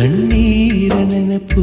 ಕಣ್ಣೀರ ನೆನಪು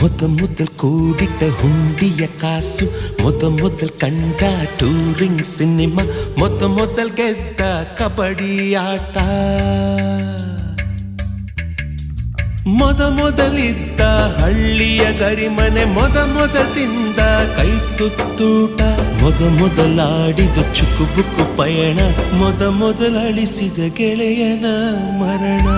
ಮೊದ ಮೊದಲ್ ಕೂಡಿಟ್ಟ ಹುಂಡಿಯ ಕಾಸು, ಮೊದ ಮೊದಲ್ ಕಂಡ ಟೂರಿಂಗ್ ಸಿನಿಮಾ ಮೊದ ಮೊದಲ್ ಗೆದ್ದ ಕಬಡ್ಡಿ ಆಟ. ಮೊದ ಮೊದಲಿದ್ದ ಹಳ್ಳಿಯ ಗರಿಮನೆ, ಮೊದ ಮೊದಲಿಂದ ಕೈ ತುತ್ತೂಟ. ಮೊದ ಮೊದಲಾಡಿದ ಚುಕುಬುಕು ಪಯಣ, ಮೊದ ಮೊದಲಳಿಸಿದ ಗೆಳೆಯನ ಮರಣ.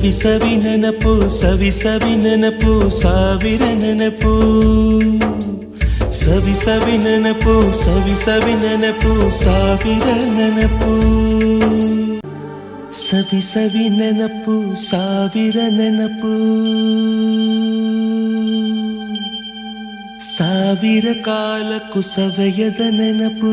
ಸವಿ ಸವಿ ನೆನಪು, ಸವಿ ಸವಿ ನೆನಪು, ಸಾವಿರ ನೆನಪು. ಸವಿ ಸವಿ ನೆನಪು, ಸವಿ ಸವಿ ನೆನಪು, ಸಾವಿರ ನೆನಪು. ಸವಿ ಸವಿ ನೆನಪು, ಸಾವಿರ ನೆನಪು. ಸಾವಿರ ಕಾಲಕ್ಕೂ ಸವೆಯದ ನೆನಪು.